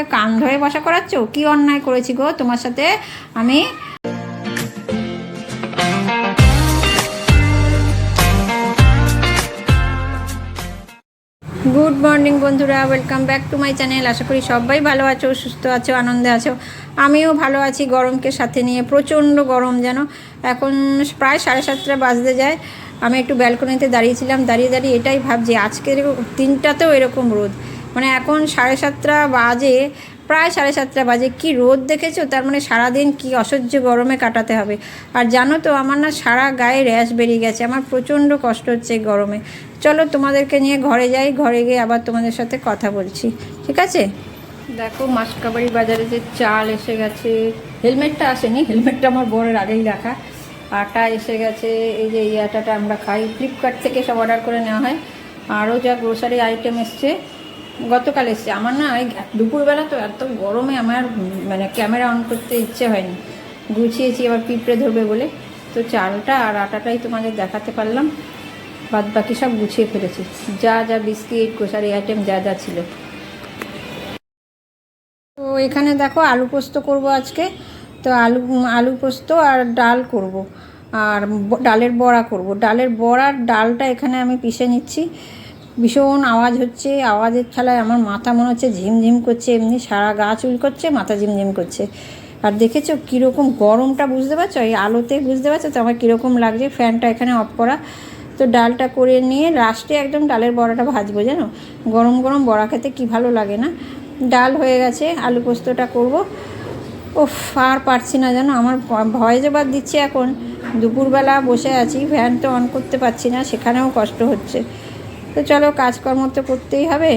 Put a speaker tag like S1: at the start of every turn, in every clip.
S1: আমাকে কান ধরে বসা করাচ্ছ? কি অন্যায় করেছি গো তোমার সাথে? আমি গুড মর্নিং বন্ধুরা welcome back to my channel আশা করি সবাই ভালো আছো, সুস্থ আছো, আনন্দে আছো। আমিও ভালো আছি, গরমকে সাথে নিয়ে প্রচণ্ড গরম যেন। এখন প্রায় সাড়ে সাতটা বাজতে যায়। আমি একটু ব্যালকনিতে দাঁড়িয়েছিলাম দাঁড়িয়ে দাঁড়িয়ে এটাই ভাবছি, আজকের তিনটাতেও এরকম রোদ। মানে এখন সাড়ে সাতটা বাজে, প্রায় সাড়ে সাতটা বাজে। কি রোদ দেখেছ? তার মানে সারাদিন কি অসহ্য গরমে কাটাতে হবে। আর জানো তো, আমার না সারা গায়ে র্যাশ বেরিয়ে গেছে। আমার প্রচণ্ড কষ্ট হচ্ছে গরমে। চলো তোমাদেরকে নিয়ে ঘরে যাই, ঘরে গিয়ে আবার তোমাদের সাথে কথা বলছি। ঠিক আছে? দেখো, মাসকাবাড়ি বাজারে যে চাল এসে গেছে। হেলমেটটা আসেনি, হেলমেটটা আমার বরের আগেই রাখা। আটা এসে গেছে, এই যে এই আটাটা আমরা খাই। ফ্লিপকার্ট থেকে সব অর্ডার করে নেওয়া হয়। আরও যা গ্রোসারি আইটেম এসছে গতকাল এসছে। আমার না ওই দুপুরবেলা তো এত গরমে আমার মানে ক্যামেরা অন করতে ইচ্ছে হয়নি। গুছিয়েছি আবার পিঁপড়ে ধরবে বলে। তো চালটা আর আটাটাই তোমাদের দেখাতে পারলাম। বাদ বাকি সব গুছিয়ে ফেলেছি। যা যা বিস্কিট গ্রোসারি আইটেম যা যা ছিল। তো এখানে দেখো আলু পোস্ত করব আজকে। তো আলু আলু পোস্ত আর ডাল করব। আর ডালের বড়া করব। ডালের বড়ার ডালটা এখানে আমি পিষে নিচ্ছি। ভীষণ আওয়াজ হচ্ছে, আওয়াজের খেলায় আমার মাথা মনে হচ্ছে ঝিমঝিম করছে, এমনি সারা গা চুল করছে, মাথা ঝিমঝিম করছে। আর দেখেছ কীরকম গরমটা বুঝতে পারছ? এই আলোতে বুঝতে পারছ? তো আমার কীরকম লাগছে? ফ্যানটা এখানে অফ করা। তো ডালটা করে নিয়ে লাস্টে একদম ডালের বড়াটা ভাজবো, জানো? গরম গরম বড়া খেতে কি ভালো লাগে না? ডাল হয়ে গেছে, আলু পোস্তটা করব। ওফ আর পারছি না জানো? আমার ভয় বাদ দিচ্ছে এখন। দুপুরবেলা বসে আছি, ফ্যান তো অন করতে পারছি না, সেখানেও কষ্ট হচ্ছে। তো চলো কাজকর্ম তো করতেই হবে।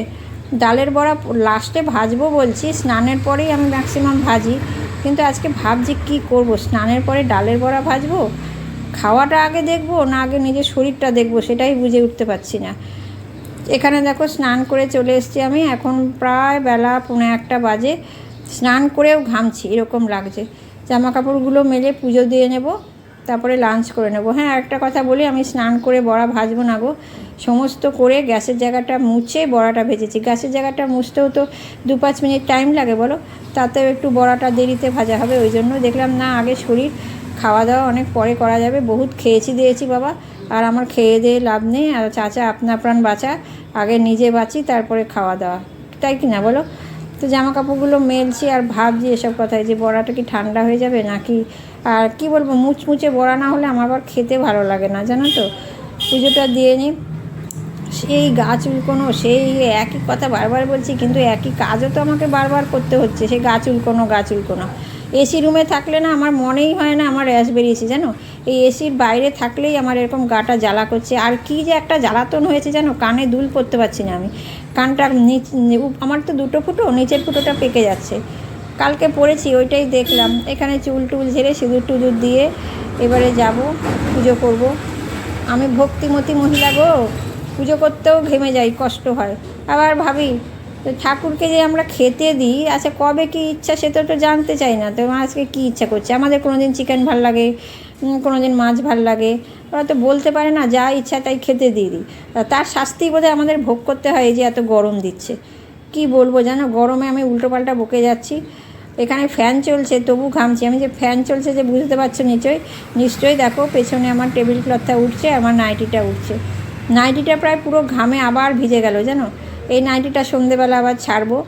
S1: ডালের বড়া লাস্টে ভাজবো বলছি, স্নানের পরেই আমি ম্যাক্সিমাম ভাজি। কিন্তু আজকে ভাবছি কি করব, স্নানের পরে ডালের বড়া ভাজবো? খাওয়াটা আগে দেখব না আগে নিজের শরীরটা দেখব সেটাই বুঝে উঠতে পারছি না। এখানে দেখো স্নান করে চলে এসেছি আমি, এখন প্রায় বেলা পৌনে একটা বাজে। স্নান করেও ঘামছি, এরকম লাগছে। জামা কাপড়গুলো মেলে পুজো দিয়ে নেব। তারপরে লাঞ্চ করে নেব। হ্যাঁ একটা কথা বলি, আমি স্নান করে বড়া ভাজবো না গো। সমস্ত করে গ্যাসের জায়গাটা মুছে বড়াটা ভেজেছি। গ্যাসের জায়গাটা মুছতেও তো দু পাঁচ মিনিট টাইম লাগে, বলো? তাতেও একটু বড়াটা দেরিতে ভাজা হবে, ওই জন্য দেখলাম, না, আগে শরীর খাওয়া দাওয়া অনেক পরে করা যাবে। বহুত খেয়েছি দিয়েছি, বাবা। আর আমার খেয়ে দিয়ে লাভ নেই। আর চাচা আপনা প্রাণ বাঁচা। আগে নিজে বাঁচি, তারপরে খাওয়া দাওয়া তাই কি না, বলো? তো জামা কাপড়গুলো মেলছি আর ভাবছি এসব কথায় যে বড়াটা কি ঠান্ডা হয়ে যাবে নাকি? আর কি বলব, মুচমুচে বড়া না হলে আমার আবার খেতে ভালো লাগে না, জানো তো? পুজোটা দিয়ে নিই। সেই গাছ উলকোনো, সেই একই কথা বারবার বলছি, কিন্তু একই কাজও তো আমাকে বারবার করতে হচ্ছে, সেই গাছ উলকোনো, গাছ উল্কোনো। এসি রুমে থাকলে না আমার মনেই হয় না আমার র্যাশ বেরিয়েছে জানো? এই এসির বাইরে থাকলেই আমার এরকম গাটা জ্বালা করছে। আর কি যে একটা জ্বালাতন হয়েছে জানো? কানে দুল পড়তে পারছি না আমি। কানটা নিচ আমার তো দুটো ফুটো, নিচের ফুটোটা পেকে যাচ্ছে। কালকে পড়েছি, ওইটাই দেখলাম। এখানে চুল টুল ঝেড়ে সিঁদুর টুদুর দিয়ে এবারে যাব, পুজো করব। আমি ভক্তিমতী মহিলা গো, পুজো করতেও ঘেমে যাই, কষ্ট হয়। আবার ভাবি তো ঠাকুরকে যে আমরা খেতে দিই আচ্ছা কবে কি ইচ্ছা সে তো একটু জানতে চাই না। তো আজকে কী ইচ্ছা করছে? আমাদের কোনো দিন চিকেন ভালো লাগে কোনো দিন মাছ ভালো লাগে। ওরা তো বলতে পারে না, যা ইচ্ছা তাই খেতে দিয়ে দিই। তার শাস্তি বোধহয় আমাদের ভোগ করতে হয় যে এত গরম দিচ্ছে। কি বলব জানো, গরমে আমি উল্টোপাল্টা বকে যাচ্ছি। এখানে ফ্যান চলছে, তবু ঘামছি। আমি যে ফ্যান চলছে যে বুঝতে পারছ নিশ্চয়ই? নিশ্চয়ই দেখো, পেছনে আমার টেবিল ক্লথটা উঠছে, আমার নাইটিটা উঠছে। নাইটিটা প্রায় পুরো ঘামে আবার ভিজে গেল, জানো? এই নাইটিটা সন্ধেবেলা আবার ছাড়বো।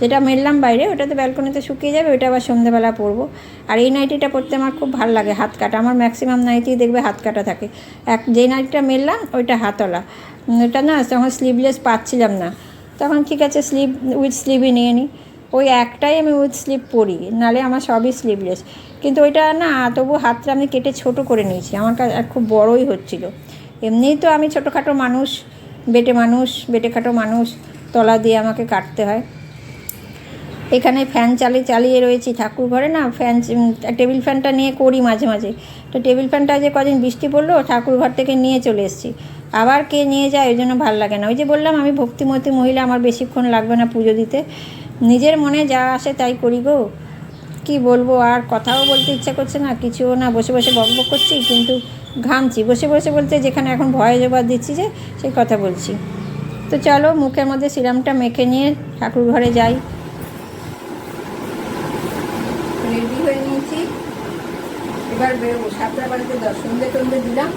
S1: যেটা মেললাম বাইরে ওটা তো ব্যালকনিতে শুকিয়ে যাবে ওটা আবার সন্ধেবেলা পরবো। আর এই নাইটিটা পরতে আমার খুব ভালো লাগে, হাত কাটা। আমার ম্যাক্সিমাম নাইটি দেখবে হাত কাটা থাকে। এক, যে নাইটিটা মেললাম, ওইটা হাতলা ওটা না, তখন স্লিভলেস পাচ্ছিলাম না। তখন ঠিক আছে স্লিভ উইথ স্লিভই নিয়ে নিই ওই একটাই আমি উইথ স্লিভ পরি, নালে আমার সবই স্লিভলেস কিন্তু ওইটা না তবু হাতটা আমি কেটে ছোট করে নিয়েছি। আমার কাছে খুব বড়ই হচ্ছিল। এমনিই তো আমি ছোটোখাটো মানুষ বেটে মানুষ, বেটে খাটো মানুষ, তলা দিয়ে আমাকে কাটতে হয়। এখানে ফ্যান চালিয়ে চালিয়ে রয়েছি ঠাকুর ঘরে না, ফ্যান টেবিল ফ্যানটা নিয়ে করি মাঝে মাঝে। তো টেবিল ফ্যানটা যে কদিন বৃষ্টি পড়ল, ঠাকুর ঘর থেকে নিয়ে চলে এসেছি। আবার কে নিয়ে যায় ওই জন্য ভালো লাগে না। ওই যে বললাম, আমি ভক্তিমতী মহিলা, আমার বেশিক্ষণ লাগবে না পুজো দিতে। নিজের মনে যা আসে তাই করি গো। কি বলব, আর কথাও বলতে ইচ্ছা করছে না, কিছুও না, বসে বসে বক বক করছি, কিন্তু ঘামছি, বসে বসে বলতে যেখানে এখন ভয় জবাব দিচ্ছি যে সেই কথা বলছি। তো চলো, মুখের মধ্যে সিরামটা মেখে নিয়ে ঠাকুর ঘরে যাই। রেডি হয়ে নিয়েছি। এবার বেরোবো। সাতটা বাড়িতে সন্ধে দেখে দিলাম।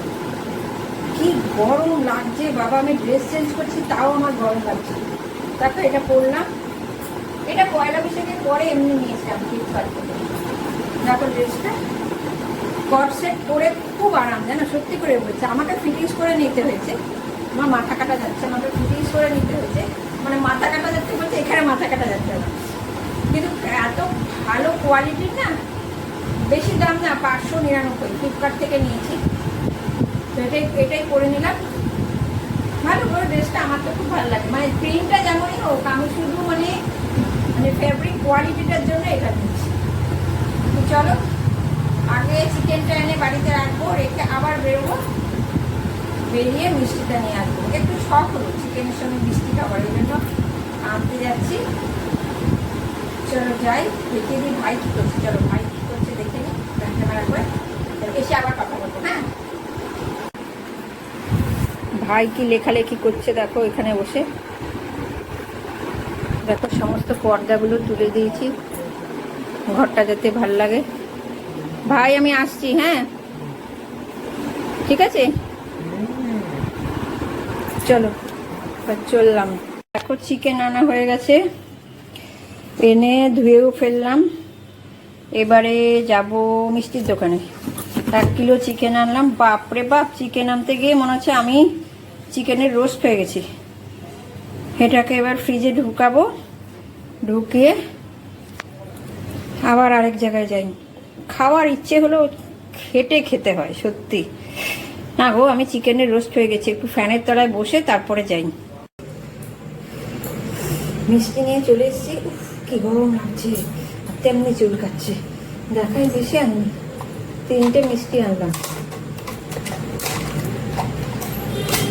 S1: কি গরম লাগছে, বাবা আমি ড্রেস চেঞ্জ করছি, তাও আমার গরম লাগছে। তারপর এটা পরলাম। এটা পয়লা বৈশাখের পরে এমনি নিয়েছিলাম ফ্লিপকার্ট থেকে। দেখো ড্রেসটা কট সেট পরে খুব আরাম, জানো, সত্যি করে বলছে। আমাকে ফিটিংস করে নিতে হয়েছে। আমার মাথা কাটা যাচ্ছে, আমাকে ফিটিংস করে নিতে হয়েছে। মানে মাথা কাটা যাচ্ছে বলছে এখানে মাথা কাটা যাচ্ছে না। কিন্তু এত ভালো কোয়ালিটির না, বেশি দাম না, পাঁচশো নিরানব্বই ফ্লিপকার্ট থেকে নিয়েছি। তো এটাই এটাই করে নিলাম। ভালো করে ড্রেসটা আমার তো খুব ভালো লাগে। মানে প্রিন্টটা যেমনই হোক আমি শুধু মানে মানে ফেব্রিক কোয়ালিটিটার জন্য এটা নিচ্ছি তো চলো, আগে চিকেনটা এনে বাড়িতে রাখব, রেখে আবার বেরোবো। বেরিয়ে মিষ্টিটা নিয়ে আসব। একটু শখ হলো চিকেনের সঙ্গে মিষ্টি খাবার এই জন্য। আনতে যাচ্ছি। চলো যাই, দেখে দিই ভাই কী করছে। চলো ভাই কী করছে দেখে নিই ক্যামেরা করে। এসে আবার কথা বলব। হ্যাঁ? ভাই কি লেখালেখি করছে দেখো এখানে বসে। দেখো, সমস্ত পর্দাগুলো তুলে দিয়েছি। ঘরটা যাতে ভালো লাগে। ভাই, আমি আসছি হ্যাঁ? ঠিক আছে? চলো চললাম। দেখো চিকেন আনা হয়ে গেছে। এনে ধুয়েও ফেললাম। এবারে যাব মিষ্টির দোকানে। এক কিলো চিকেন আনলাম। বাপরে বাপ চিকেন আনতে গিয়ে মনে হচ্ছে আমি চিকেনের রোস্ট হয়ে গেছি। এটাকে এবার ফ্রিজে ঢুকাবো। ঢুকিয়ে আবার আরেক জায়গায় যাই। খাওয়ার ইচ্ছে হলো খেটে খেতে হয় সত্যি। না গো আমি চিকেনের রোস্ট হয়ে গেছি একটু ফ্যানের তলায় বসে তারপরে যাই। মিষ্টি নিয়ে চলে এসেছি। উফ, কি গরম লাগছে। তেমনি চুল কাচ্ছে দেখাই বেশি আনি তিনটে মিষ্টি আনলাম।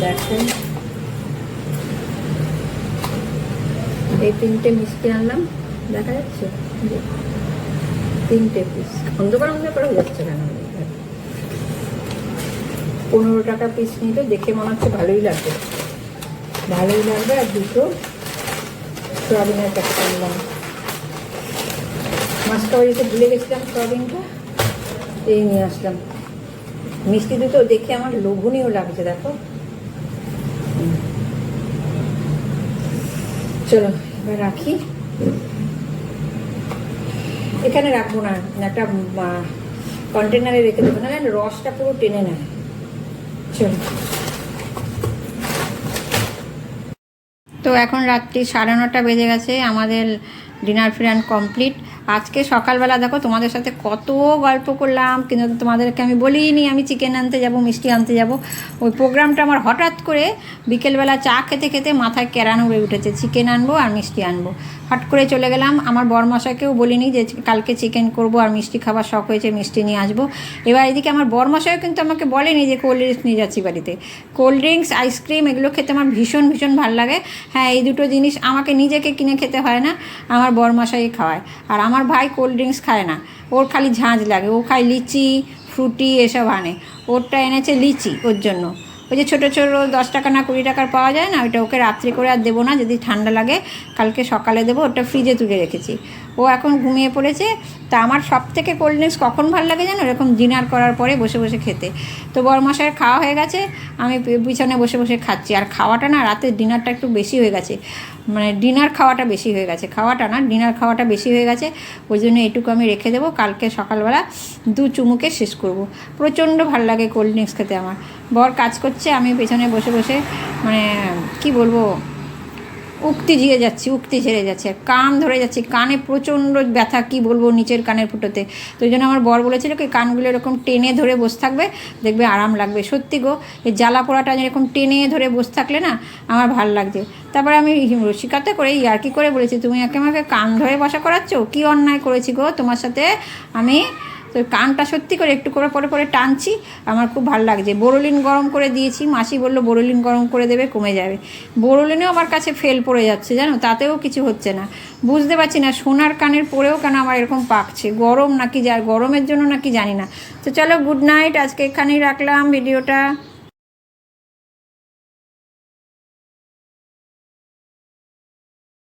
S1: দেখো এই তিনটে মিষ্টি আনলাম, দেখা যাচ্ছে? তিনটে পিস অন্ধকার অন্ধকার হয়ে যাচ্ছে কেন? পনেরো টাকা পিস নিতে দেখে মনে হচ্ছে ভালোই লাগবে। ভালোই লাগবে আর দুটো সয়াবিনের প্যাকেট আনলাম। মাছটা বাড়িতে ভুলে গেছিলাম সয়াবিনটা, এই নিয়ে আসলাম। মিষ্টি দুটো দেখে আমার লোভনীয় লাগছে, দেখো। চলো এবার রাখি। এখানে রাখব না, একটা কন্টেনারে রেখে দেবো না রসটা পুরো টেনে নেয়। চলো। তো এখন রাত্রি সাড়ে নটা বেজে গেছে, আমাদের ডিনার ফিরান কমপ্লিট আজকে সকালবেলা দেখো তোমাদের সাথে কত গল্প করলাম, কিন্তু তোমাদেরকে আমি বলিনি আমি চিকেন আনতে যাব, মিষ্টি আনতে যাব। ওই প্রোগ্রামটা আমার হঠাৎ করে বিকেলবেলা চা খেতে খেতে মাথায় কেরানো হয়ে উঠেছে চিকেন আনব আর মিষ্টি আনব। হট করে চলে গেলাম, আমার বরমশাকেও বলিনি যে কালকে চিকেন করব আর মিষ্টি খাবার শখ হয়েছে, মিষ্টি নিয়ে আসব। এবার এদিকে আমার বরমশাইও কিন্তু আমাকে বলেনি যে কোল্ড ড্রিঙ্কস নিয়ে যাচ্ছি বাড়িতে। কোল্ড ড্রিঙ্কস আইসক্রিম এগুলো খেতে আমার ভীষণ ভীষণ ভালো লাগে। হ্যাঁ এই দুটো জিনিস আমাকে নিজেকে কিনে খেতে হয় না, আমার বরমশাই খাওয়ায়। আর আমার ভাই কোল্ড ড্রিঙ্কস খায় না। ওর খালি ঝাঁঝ লাগে। ও খায় লিচি, ফ্রুটি এসব আনে। ওরটা এনেছে লিচি ওর জন্য। ওই যে ছোটো ছোটো দশ টাকা না কুড়ি টাকার পাওয়া যায় না, ওইটা ওকে রাত্রি করে আর দেবো না, যদি ঠান্ডা লাগে কালকে সকালে দেবো, ওটা ফ্রিজে তুলে রেখেছি। ও এখন ঘুমিয়ে পড়েছে। তা আমার সব থেকে কোল্ড ড্রিঙ্কস কখন ভালো লাগে জানো? এরকম ডিনার করার পরে বসে বসে খেতে। তো বরমশাইয়ের খাওয়া হয়ে গেছে, আমি পিছনে বসে বসে খাচ্ছি। আর খাওয়াটা না রাতে ডিনারটা একটু বেশি হয়ে গেছে। মানে ডিনার খাওয়াটা বেশি হয়ে গেছে। খাওয়াটা না ডিনার খাওয়াটা বেশি হয়ে গেছে। ওই জন্য এটুকু আমি রেখে দেবো। কালকে সকালবেলা দু চুমুকে শেষ করব। প্রচণ্ড ভালো লাগে কোল্ড ড্রিঙ্কস খেতে আমার। বর কাজ করছে, আমি পেছনে বসে বসে মানে কি বলব উক্তি জিয়ে যাচ্ছি, উক্তি ঝেড়ে যাচ্ছে আর কান ধরে যাচ্ছে, কানে প্রচণ্ড ব্যথা, কি বলব নিচের কানের ফুটোতে। তো ওই জন্য আমার বর বলেছিল কি, কানগুলো এরকম টেনে ধরে বসে থাকবে, দেখবে আরাম লাগবে। সত্যি গো, এই জ্বালা পোড়াটা এরকম টেনে ধরে বসে থাকলে না, আমার ভালো লাগছে। তারপরে আমি রসিকাতে করে, ইয়ার্কি করে বলেছি, তুমি একে আমাকে কান ধরে বসা করাচ্ছ? কি অন্যায় করেছি গো তোমার সাথে? আমি তো কানটা সত্যি করে একটু করে পরে পরে টানছি, আমার খুব ভালো লাগছে। বোরোলিন গরম করে দিয়েছি, মাসি বলল বোরোলিন গরম করে দেবে, কমে যাবে। বোরোলিনেও আমার কাছে ফেল পড়ে যাচ্ছে, জানো? তাতেও কিছু হচ্ছে না। বুঝতে পারছি না, সোনার কানের পরেও কেন আমার এরকম পাকছে? গরম নাকি যার গরমের জন্য নাকি জানি না। তো চলো গুড নাইট আজকে এখানেই রাখলাম ভিডিওটা